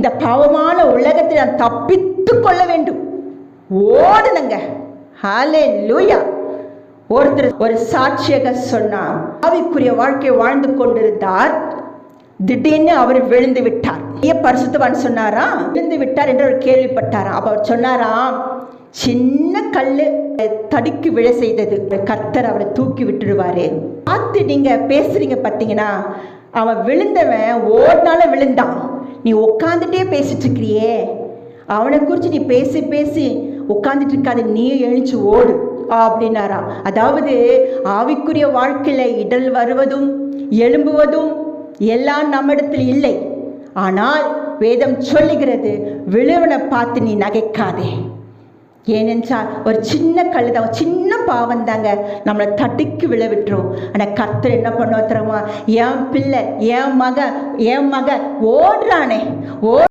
இந்த பாவமான உலகத்தை நான் தப்பித்து கொள்ள வேண்டும். ஓடுனங்க. ஹாலே லூயா ஒருத்தர் ஒரு சாட்சியக சொன்னார் ஆவிக்குரிய வாழ்க்கை வாழ்ந்து கொண்டிருந்தார். திடீர்னு அவர் விழுந்து விட்டார். ஏன் பரிசுத்தவான் சொன்னாரா? விழுந்து விட்டார் என்று அவர் கேள்விப்பட்டாராம் அப்ப அவர் சொன்னாராம் சின்ன கல்லு தடுக்கி விழ செய்தது. கர்த்தர் அவரை தூக்கி விட்டுடுவாரு. பார்த்து நீங்க பேசுறீங்க பார்த்தீங்கன்னா அவன் விழுந்தவன் ஓடினால விழுந்தான். நீ உட்காந்துட்டே பேசிட்டு இருக்கிறியே அவனை குறித்து நீ பேசி பேசி உட்காந்துட்டு இருக்காது நீ எழுந்து ஓடு அப்படின்னாராம் அதாவது ஆவிக்குரிய வாழ்க்கையில் இடல் வருவதும் எழும்புவதும் எல்லாம் நம்மிடத்தில் இல்லை. ஆனால் வேதம் சொல்லுகிறது விழுவனை பார்த்து நீ நகைக்காதே. ஏனென்றால் ஒரு சின்ன கல் சின்ன பாவம் தாங்க நம்மளை தட்டிக்கு விழ விட்டுரும். ஆனால் கர்த்தர் என்ன பண்ணுவோம் தெரியுமா? என் பிள்ளை என் மக என் மக ஓடுறானே. ஓ